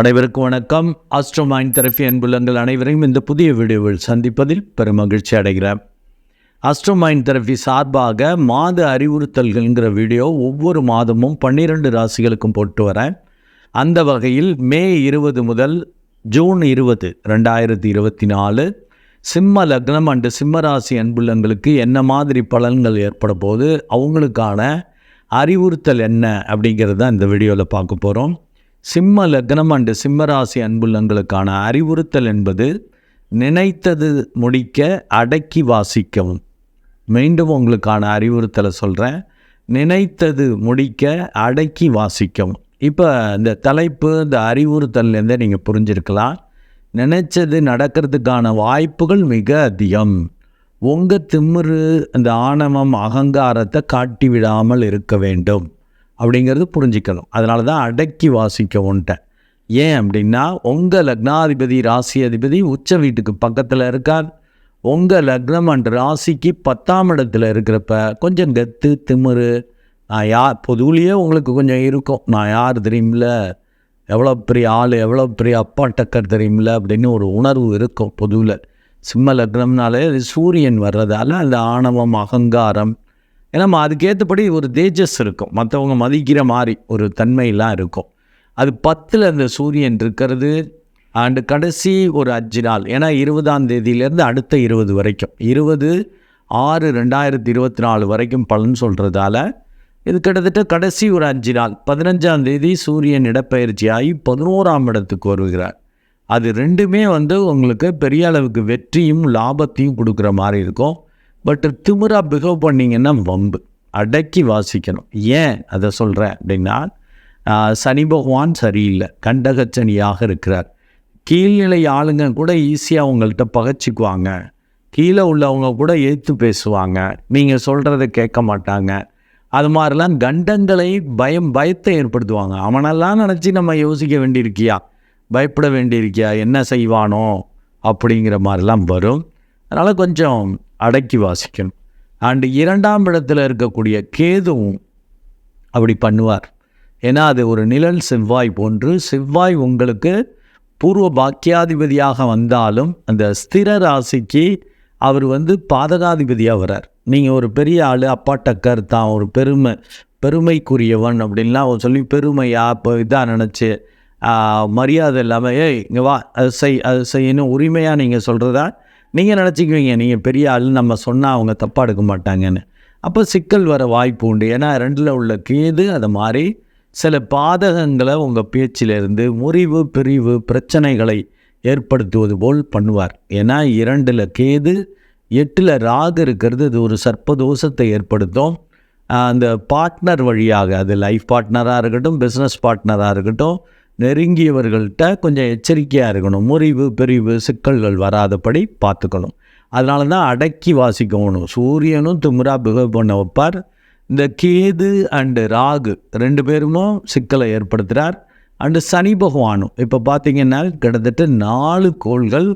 அனைவருக்கும் வணக்கம். ஆஸ்ட்ரோமைன் தெரபி அன்புள்ளங்கள் அனைவரையும் இந்த புதிய வீடியோவில் சந்திப்பதில் பெரும் மகிழ்ச்சி அடைகிறேன். ஆஸ்ட்ரோமைன் தெரப்பி சார்பாக மாத அறிவுறுத்தல்கள்ங்கிற வீடியோ ஒவ்வொரு மாதமும் பன்னிரெண்டு ராசிகளுக்கும் போட்டு வரேன். அந்த வகையில் மே இருபது முதல் ஜூன் இருபது ரெண்டாயிரத்தி இருபத்தி நாலு சிம்ம லக்னம் அண்டு சிம்ம ராசி அன்புள்ளங்களுக்கு என்ன மாதிரி பலன்கள் ஏற்பட போது அவங்களுக்கான அறிவுறுத்தல் என்ன அப்படிங்கிறது தான் இந்த வீடியோவில் பார்க்க போகிறோம் சிம்ம லக்னம் அண்டு சிம்மராசி அன்புள்ளங்களுக்கான அறிவுறுத்தல் என்பது நினைத்தது முடிக்க அடக்கி வாசிக்கவும். மீண்டும் உங்களுக்கான அறிவுறுத்தலை சொல்கிறேன் நினைத்தது முடிக்க அடக்கி வாசிக்கவும். இப்போ இந்த தலைப்பு இந்த அறிவுறுத்தல்லேருந்தே நீங்கள் புரிஞ்சிருக்கலாம். நினைச்சது நடக்கிறதுக்கான வாய்ப்புகள் மிக அதிகம். உங்கள் திமிரு இந்த ஆணவம் அகங்காரத்தை காட்டி விடாமல் இருக்க வேண்டும். அப்படிங்கிறது புரிஞ்சிக்கணும். அதனால தான் அடக்கி வாசிக்க வாசிக்கவுன்ட்டேன் ஏன் அப்படின்னா உங்கள் லக்னாதிபதி ராசி அதிபதி உச்ச வீட்டுக்கு பக்கத்தில் இருக்கார். உங்கள் லக்னம் அண்ட் ராசிக்கு பத்தாம் இடத்துல இருக்கிறப்ப கொஞ்சம் கத்து திமிரு நான் யார் பொதுவிலேயே உங்களுக்கு கொஞ்சம் இருக்கும். நான் யார் தெரியுமில்ல? எவ்வளோ பெரிய ஆள் எவ்வளோ பெரிய அப்பா டக்கர் தெரியுமில்ல? அப்படின்னு ஒரு உணர்வு இருக்கும் பொதுவில். சிம்ம லக்னம்னாலே அது சூரியன் வர்றதால அந்த ஆணவம் அகங்காரம் ஏன்னா நம்ம அதுக்கேற்றபடி ஒரு தேஜஸ் இருக்கும். மற்றவங்க மதிக்கிற மாதிரி ஒரு தன்மையெல்லாம் இருக்கும். அது பத்தில் அந்த சூரியன் இருக்கிறது அண்டு கடைசி ஒரு அஞ்சு நாள் ஏன்னா இருபதாம் தேதியிலேருந்து அடுத்த இருபது வரைக்கும். இருபது ஆறு ரெண்டாயிரத்தி இருபத்தி நாலு வரைக்கும் பலன் சொல்கிறதால இது கிட்டத்தட்ட கடைசி ஒரு அஞ்சு நாள். பதினஞ்சாம் தேதி சூரியன் இடப்பெயர்ச்சியாகி பதினோராம் இடத்துக்கு வருகிறார். அது ரெண்டுமே வந்து உங்களுக்கு பெரிய அளவுக்கு வெற்றியும் லாபத்தையும் கொடுக்குற மாதிரி இருக்கும். பட் திமிரா பிகவ் பண்ணிங்கன்னா வம்பு. அடக்கி வாசிக்கணும். ஏன் அதை சொல்கிறேன் அப்படின்னா சனி பகவான் சரியில்லை. கண்டகச்சனியாக இருக்கிறார். கீழ்நிலை ஆளுங்க கூட ஈஸியாக உங்கள்கிட்ட பகைச்சிக்குவாங்க. கீழே உள்ளவங்க கூட ஏற்று பேசுவாங்க. நீங்கள் சொல்கிறத கேட்க மாட்டாங்க. அது மாதிரிலாம் கண்டங்களை பயம் பயத்தை ஏற்படுத்துவாங்க. அவனெல்லாம் நினச்சி நம்ம யோசிக்க வேண்டியிருக்கியா? பயப்பட வேண்டியிருக்கியா? என்ன செய்வானோ? அப்படிங்கிற மாதிரிலாம் வரும். அதனால் கொஞ்சம் அடக்கி வாசிக்கணும். அண்டு இரண்டாம் இடத்தில் இருக்கக்கூடிய கேதுவும் அப்படி பண்ணுவார். ஏன்னா அது ஒரு நிழல் செவ்வாய் போன்று செவ்வாய் உங்களுக்கு பூர்வ பாக்கியாதிபதியாக வந்தாலும் அந்த ஸ்திர ராசிக்கு அவர் வந்து பாதகாதிபதியாக வரார். நீங்கள் ஒரு பெரிய ஆள் அப்பா டக்கர் தான் ஒரு பெருமை பெருமைக்குரியவன் அப்படின்லாம் சொல்லி பெருமையாக இப்போ இதாக நினச்சி மரியாதை இல்லாமல் ஏய் இங்கே வா அது செய் அது செய்யணும் உரிமையாக நீங்கள் சொல்கிறதா நீங்கள் நினச்சிக்குவீங்க நீங்கள் பெரிய ஆள் நம்ம சொன்னால் அவங்க தப்பாக எடுக்க மாட்டாங்கன்னு. அப்போ சிக்கல் வர வாய்ப்பு உண்டு. ஏன்னா ரெண்டில் உள்ள கேது அது மாதிரி சில பாதகங்களை உங்கள் பேச்சிலிருந்து முறிவு பிரிவு பிரச்சனைகளை ஏற்படுத்துவது போல் பண்ணுவார். ஏன்னா இரண்டில் கேது எட்டில் ராகு இருக்கிறது இது ஒரு சர்ப்பதோஷத்தை ஏற்படுத்தும். அந்த பார்ட்னர் வழியாக அது லைஃப் பார்ட்னராக இருக்கட்டும் பிஸ்னஸ் பார்ட்னராக இருக்கட்டும் நெருங்கியவர்கள்ட்ட கொஞ்சம் எச்சரிக்கையாக இருக்கணும். முறிவு பிரிவு சிக்கல்கள் வராதபடி பார்த்துக்கணும். அதனால தான் அடக்கி வாசிக்கணும். சூரியனும் திமுறா பிஹேவ் பண்ண வைப்பார். இந்த கேது அண்டு ராகு ரெண்டு பேருமும் சிக்கலை ஏற்படுத்துகிறார் அண்டு சனி பகவானும். இப்போ பார்த்தீங்கன்னா கிட்டத்தட்ட நாலு கோள்கள்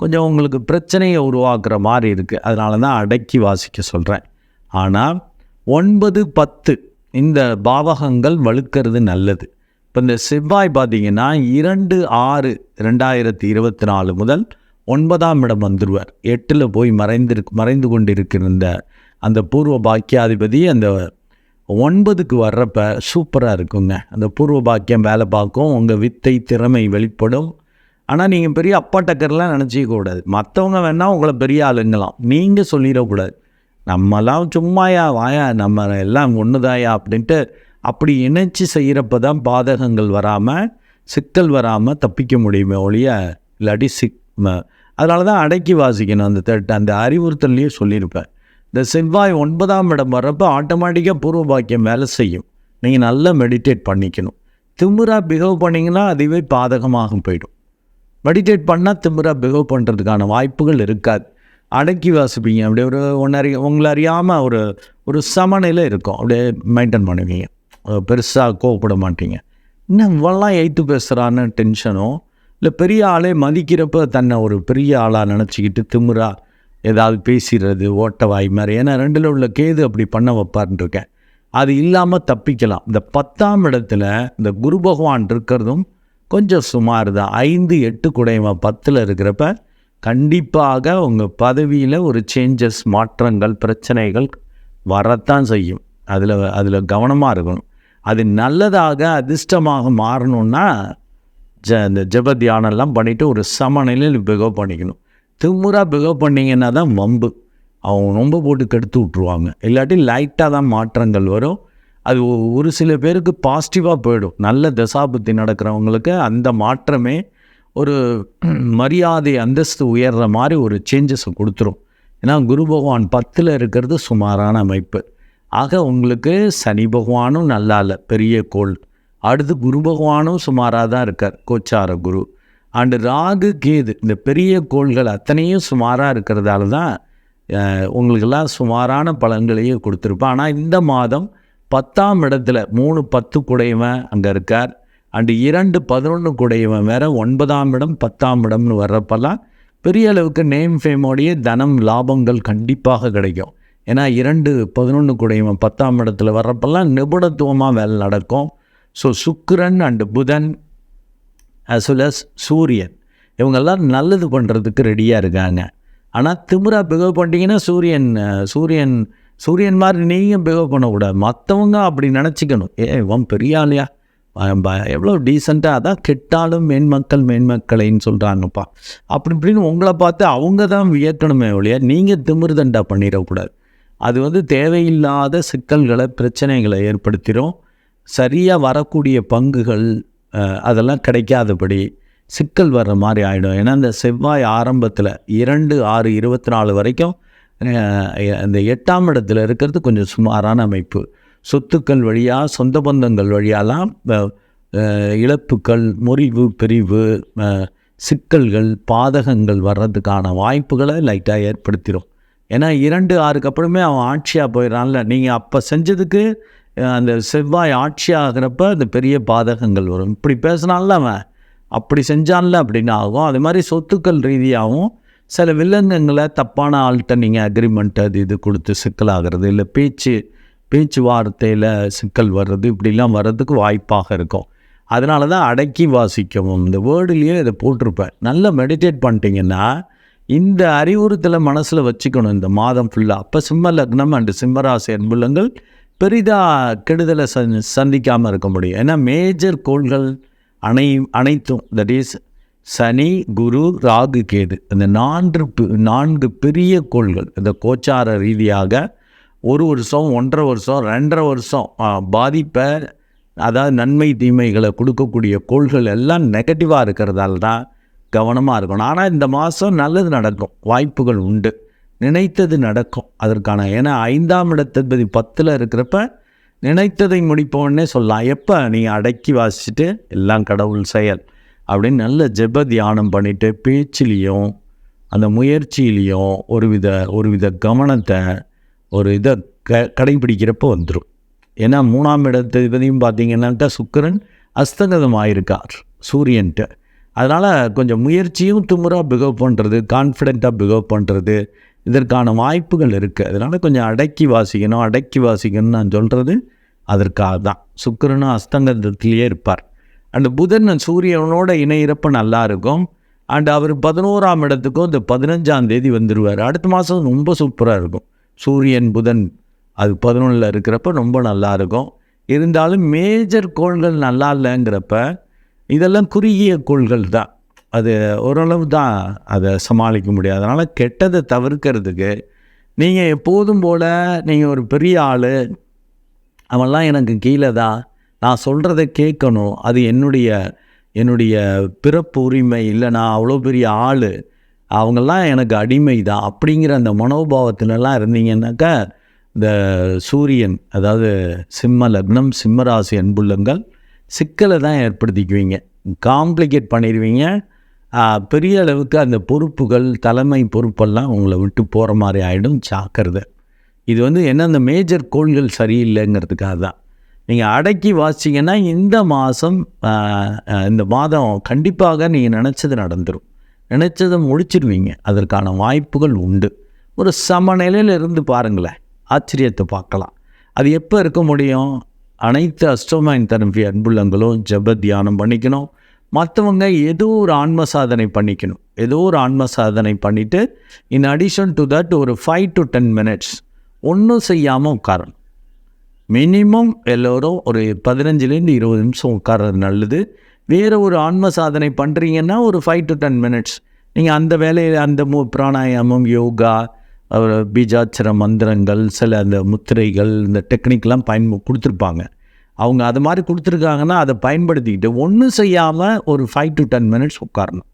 கொஞ்சம் உங்களுக்கு பிரச்சனையை உருவாக்குற மாதிரி இருக்குது அதனால தான் அடக்கி வாசிக்க சொல்கிறேன் ஆனால் ஒன்பது பத்து இந்த பாவகங்கள் வலுக்கிறது நல்லது. இப்போ இந்த செவ்வாய் பார்த்தீங்கன்னா இரண்டு ஆறு ரெண்டாயிரத்தி இருபத்தி நாலு முதல் ஒன்பதாம் இடம் வந்துடுவார் எட்டில் போய் மறைந்து மறைந்து கொண்டிருக்கிற அந்த பூர்வ பாக்கியாதிபதி அந்த ஒன்பதுக்கு வர்றப்ப சூப்பராக இருக்குங்க. அந்த பூர்வ பாக்கியம் வேலை பார்க்கும். உங்கள் வித்தை திறமை வெளிப்படும். ஆனால் நீங்கள் பெரிய அப்பா டக்கர்லாம் நினச்சிக்க கூடாது. மற்றவங்க வேணால் உங்களை பெரிய ஆளுங்களாம் நீங்கள் சொல்லிடக்கூடாது. நம்மலாம் சும்மாயா வாயா நம்ம எல்லாம் ஒன்றுதாயா அப்படின்ட்டு அப்படி இணைச்சி செய்கிறப்ப தான் பாதகங்கள் வராமல் சிக்கல் வராமல் தப்பிக்க முடியுமே ஒழிய இல்லாட்டி சிக் அதனால தான் அடக்கி வாசிக்கணும். அந்த தட்டு அந்த அறிவுறுத்தல்லையும் சொல்லியிருப்பேன். இந்த செவ்வாய் ஒன்பதாம் இடம் வர்றப்போ ஆட்டோமேட்டிக்காக பூர்வ பாக்கியம் வேலை செய்யும். நீங்கள் நல்லா மெடிடேட் பண்ணிக்கணும். திமுறாக பிஹேவ் பண்ணிங்கன்னா அதுவே பாதகமாக போயிடும். மெடிடேட் பண்ணால் திமுறாக பிஹேவ் பண்ணுறதுக்கான வாய்ப்புகள் இருக்காது. அடக்கி வாசிப்பீங்க. அப்படியே ஒரு ஒன்று அறி உங்களை அறியாமல் ஒரு ஒரு சமநிலை இருக்கும். அப்படியே மெயின்டைன் பண்ணுவீங்க. பெருசாக கோவப்பட மாட்டீங்க. இன்னும் இவெல்லாம் எய்த்து பேசுகிறான்னு டென்ஷனோ இல்லை பெரிய ஆளே மதிக்கிறப்ப தன்னை ஒரு பெரிய ஆளாக நினச்சிக்கிட்டு திமுறா ஏதாவது பேசிடுறது ஓட்ட வாய் மாதிரி. ஏன்னா ரெண்டில் உள்ள கேது அப்படி பண்ண வைப்பார்னு இருக்கேன். அது இல்லாமல் தப்பிக்கலாம். இந்த பத்தாம் இடத்துல இந்த குரு பகவான் இருக்கிறதும் கொஞ்சம் சுமார் தான் ஐந்து எட்டு குடையவன் பத்தில் இருக்கிறப்ப கண்டிப்பாக உங்கள் பதவியில் ஒரு சேஞ்சஸ் மாற்றங்கள் பிரச்சனைகள் வரத்தான் செய்யும். அதில் அதில் கவனமாக இருக்கணும். அது நல்லதாக அதிர்ஷ்டமாக மாறணும்னா ஜ இந்த ஜப தியானம்லாம் பண்ணிவிட்டு ஒரு சமநிலையில் பிகவ் பண்ணிக்கணும். திமுறாக பிகவ் பண்ணிங்கன்னா தான் வம்பு. அவங்க ரொம்ப போட்டு கெடுத்து விட்ருவாங்க இல்லாட்டி லைட்டாக தான் மாற்றங்கள் வரும். அது ஒ- ஒரு சில பேருக்கு பாசிட்டிவாக போயிடும். நல்ல தசாபுத்தி நடக்கிறவங்களுக்கு அந்த மாற்றமே ஒரு மரியாதை அந்தஸ்து உயர்ற மாதிரி ஒரு சேஞ்சஸை கொடுத்துரும். ஏன்னா குரு பகவான் பத்தில் இருக்கிறது சுமாரான அமைப்பு. ஆக உங்களுக்கு சனி பகவானும் நல்லா இல்லை பெரிய கோள். அடுத்து குரு பகவானும் சுமாராக தான் இருக்கார் கோச்சார குரு. அண்டு ராகு கேது இந்த பெரிய கோள்கள் அத்தனையும் சுமாராக இருக்கிறதால தான் உங்களுக்கெல்லாம் சுமாரான பலன்களையே கொடுத்துருப்பேன் ஆனால் இந்த மாதம் பத்தாம் இடத்துல மூணு பத்து குடையவன் அங்கே இருக்கார். அண்டு இரண்டு பதினொன்று குடையவன் வேற ஒன்பதாம் இடம் பத்தாம் இடம்னு வர்றப்பெல்லாம் பெரிய அளவுக்கு நேம் ஃபேமோடைய தனம் லாபங்கள் கண்டிப்பாக கிடைக்கும். ஏன்னா இரண்டு பதினொன்று கூடையும் பத்தாம் இடத்துல வர்றப்பெல்லாம் நிபுணத்துவமாக வேலை நடக்கும். ஸோ சுக்கிரன் அண்டு புதன் அஸ் வெல் அஸ் சூரியன் இவங்கெல்லாம் நல்லது பண்ணுறதுக்கு ரெடியாக இருக்காங்க. ஆனால் திமிரா பிகவ் பண்ணிட்டீங்கன்னா சூரியன் சூரியன் சூரியன் மாதிரி நீங்கள் பிகவ் பண்ணக்கூடாது. மற்றவங்க அப்படி நினச்சிக்கணும். ஏ இவன் பெரிய ஆளையா? ப- எவ்வளோ டீசெண்டாக அதான் கெட்டாலும் மேன்மக்கள் மேன்மக்களைன்னு சொல்கிறாங்கப்பா அப்படி இப்படின்னு உங்களை பார்த்து அவங்க தான் வியக்கணுமே ஒழிய நீங்கள் திமிர்தண்டா பண்ணிடக்கூடாது. அது வந்து தேவையில்லாத சிக்கல்களை பிரச்சனைகளை ஏற்படுத்திடும் சரியாக வரக்கூடிய பங்குகள் அதெல்லாம் கிடைக்காதபடி சிக்கல் வர்ற மாதிரி ஆகிடும் ஏன்னா இந்த செவ்வாய் ஆரம்பத்தில் இரண்டு ஆறு இருபத்தி நாலு வரைக்கும் இந்த எட்டாம் இடத்துல இருக்கிறது கொஞ்சம் சுமாரான அமைப்பு. சொத்துக்கள் வழியாக சொந்த பந்தங்கள் வழியாலாம் இழப்புக்கள் முறிவு பிரிவு சிக்கல்கள் பாதகங்கள் வர்றதுக்கான வாய்ப்புகளை லைட்டாக ஏற்படுத்திடும் ஏன்னா இரண்டு ஆறுக்கு அப்புறமே அவன் ஆட்சியாக போயிடறான்ல. நீங்கள் அப்போ செஞ்சதுக்கு அந்த செவ்வாய் ஆட்சியாகிறப்ப அந்த பெரிய பாதகங்கள் வரும். இப்படி பேசினான்ல அவன். அப்படி செஞ்சான்ல அப்படின்னு ஆகும். அது மாதிரி சொத்துக்கள் ரீதியாகவும் சில வில்லங்கங்களை தப்பான ஆள்கிட்ட நீங்கள் அக்ரிமெண்ட் அது இது கொடுத்து சிக்கலாகிறது இல்லை பேச்சு பேச்சு வார்த்தையில் சிக்கல் வர்றது இப்படிலாம் வர்றதுக்கு வாய்ப்பாக இருக்கும். அதனால தான் அடக்கி வாசிக்கவும். இந்த வேர்டுலேயே இதை போட்டிருப்பேன். நல்லா மெடிடேட் பண்ணிட்டீங்கன்னா இந்த அறிவுறுத்தலை மனசில் வச்சுக்கணும். இந்த மாதம் ஃபுல்லாக அப்போ சிம்ம லக்னம் அண்டு சிம்மராசி அன்புள்ளங்கள் பெரிதாக கெடுதலை சந் சந்திக்காமல் இருக்க முடியும். ஏன்னா மேஜர் கோள்கள் அனை அனைத்தும் தட் இஸ் சனி குரு ராகு கேது. இந்த நான்கு பி- நான்கு பெரிய கோள்கள். இந்த கோச்சார ரீதியாக ஒரு வருஷம் ஒன்றரை வருஷம் ரெண்டரை வருஷம் பாதிப்பை அதாவது நன்மை தீமைகளை கொடுக்கக்கூடிய கோள்கள் எல்லாம் நெகட்டிவாக இருக்கிறதால தான் கவனமாக இருக்கணும். ஆனால் இந்த மாதம் நல்லது நடக்கும். வாய்ப்புகள் உண்டு. நினைத்தது நடக்கும். அதற்கான ஏன்னா ஐந்தாம் இடத்ததிபதி பத்தில் இருக்கிறப்ப நினைத்ததை முடிப்போன்னே சொல்லலாம். எப்போ? நீ அடக்கி வாசிச்சுட்டு எல்லாம் கடவுள் செயல் அப்படின்னு நல்ல ஜெப தியானம் பண்ணிவிட்டு பேச்சிலையும் அந்த முயற்சியிலையும் ஒரு வித ஒரு வித கவனத்தை ஒரு இதை க கடைபிடிக்கிறப்போ வந்துடும் ஏன்னா மூணாம் இடத்ததிபதியும் பார்த்தீங்கன்னாக்கா சுக்கிரன் அஸ்தங்கதம் ஆயிருக்கார் சூரியன்ட்டு. அதனால் கொஞ்சம் முயற்சியும் துமுறாக பிகவ் பண்ணுறது கான்ஃபிடெண்ட்டாக பிகவ் பண்ணுறது இதற்கான வாய்ப்புகள் இருக்குது அதனால் கொஞ்சம் அடக்கி வாசிக்கணும் அடக்கி வாசிக்கணும்னு நான் சொல்கிறது அதற்காக தான். சுக்கிரனும் அஸ்தங்கத்திலேயே இருப்பார். அண்டு புதன் சூரியனோட இணையிறப்ப நல்லா இருக்கும். அண்ட் அவர் பதினோராம் இடத்துக்கும் இந்த பதினஞ்சாம் தேதி வந்துடுவார் அடுத்த மாதம் ரொம்ப சூப்பராக இருக்கும். சூரியன் புதன் அது பதினொன்றில் இருக்கிறப்ப ரொம்ப நல்லா இருக்கும். இருந்தாலும் மேஜர் கோள்கள் நல்லா இல்லைங்கிறப்ப இதெல்லாம் குறுகிய கோள்கள் தான். அது ஓரளவு தான் அதை சமாளிக்க முடியாது அதனால் கெட்டதை தவிர்க்கிறதுக்கு நீங்கள் எப்போதும் போல் நீங்கள் ஒரு பெரிய ஆள் அவன்லாம் எனக்கு கீழே தான். நான் சொல்கிறத கேட்கணும். அது என்னுடைய என்னுடைய பிறப்பு உரிமை இல்லை நான் அவ்வளோ பெரிய ஆள். அவங்கெல்லாம் எனக்கு அடிமை தான். அப்படிங்கிற அந்த மனோபாவத்திலலாம் இருந்தீங்கன்னாக்கா இந்த சூரியன் அதாவது சிம்ம லக்னம் சிம்மராசி அன்புள்ளங்கள் சிக்கலை தான் ஏற்படுத்திக்குவீங்க. காம்ப்ளிகேட் பண்ணிடுவீங்க. பெரிய அளவுக்கு அந்த பொறுப்புகள் தலைமை பொறுப்பெல்லாம் உங்களை விட்டு போகிற மாதிரி ஆகிடும் ஜாக்கிரதை. இது வந்து என்ன அந்த மேஜர் கோள்கள் சரியில்லைங்கிறதுக்காக தான். நீங்கள் அடக்கி வாசிங்கன்னா இந்த மாதம் இந்த மாதம் கண்டிப்பாக நீங்கள் நினச்சது நடந்துடும் நினச்சதை முடிச்சிடுவீங்க அதற்கான வாய்ப்புகள் உண்டு. ஒரு சமநிலையில் இருந்து பாருங்களேன். ஆச்சரியத்தை பார்க்கலாம். அது எப்போ இருக்க முடியும்? அனைத்து அஸ்ட்ரோமைன் தரம்பி அன்புள்ளங்களும் ஜப தியானம் பண்ணிக்கணும். மற்றவங்க ஏதோ ஒரு ஆன்ம சாதனை பண்ணிக்கணும். ஏதோ ஒரு ஆன்ம சாதனை பண்ணிவிட்டு இன் அடிஷன் டு தட் ஒரு ஃபைவ் டு டென் மினிட்ஸ் ஒன்றும் செய்யாமல் உட்காரணும். மினிமம் எல்லோரும் ஒரு பதினஞ்சுலேருந்து இருபது நிமிஷம் உட்கார்றது நல்லது. வேறு ஒரு ஆன்ம சாதனை பண்ணுறீங்கன்னா ஒரு ஃபைவ் டு டென் மினிட்ஸ் நீங்கள் அந்த வேலையில் அந்த மு பிராணாயாமம் யோகா பீஜாட்சர மந்திரங்கள் சில அந்த முத்திரைகள் இந்த டெக்னிக்லாம் பயன் கொடுத்துருப்பாங்க. அவங்க அது மாதிரி கொடுத்துருக்காங்கன்னா அதை பயன்படுத்திக்கிட்டு ஒன்றும் செய்யாமல் ஒரு ஃபைவ் டு டென் மினிட்ஸ் உட்காரணும்.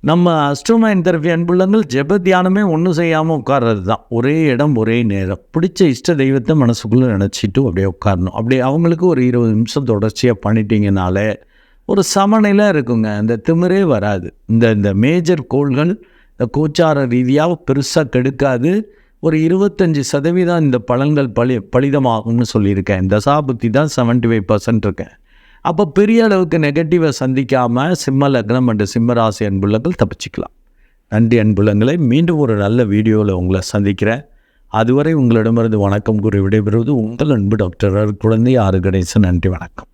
நம்ம அஸ்ட்ரோமைன் தெரப்பி அன்புள்ளங்கள் ஜெப தியானமே ஒன்றும் செய்யாமல் உட்கார்றது தான் ஒரே இடம் ஒரே நேரம். பிடிச்ச இஷ்ட தெய்வத்தை மனசுக்குள்ளே நினச்சிட்டு அப்படியே உட்காரணும். அப்படி அவங்களுக்கு ஒரு இருபது நிமிஷம் தொடர்ச்சியாக பண்ணிட்டீங்கனாலே ஒரு சமநிலை இருக்குங்க. அந்த திமிரே வராது. இந்த இந்த மேஜர் கோள்கள் கோச்சார ரீதியாக பெருசாக கெடுக்காது. ஒரு இருபத்தஞ்சி சதவீதம் இந்த பலன்கள் பலி பலிதமாகும்னு சொல்லியிருக்கேன். தசாபுத்தி தான் செவன்ட்டி ஃபைவ் பர்சன்ட் இருக்கேன். அப்போ பெரிய அளவுக்கு நெகட்டிவை சந்திக்காமல் சிம்ம லக்னம் அண்டு சிம்மராசி அன்புள்ளங்கள் தப்பிச்சுக்கலாம். நன்றி அன்புள்ளங்களை. மீண்டும் ஒரு நல்ல வீடியோவில் உங்களை சந்திக்கிறேன். அதுவரை உங்களிடமிருந்து வணக்கம் கூறி விடைபெறுவது உங்கள் அன்பு டாக்டர் குழந்தை ஆறு கணேசன் நன்றி வணக்கம்.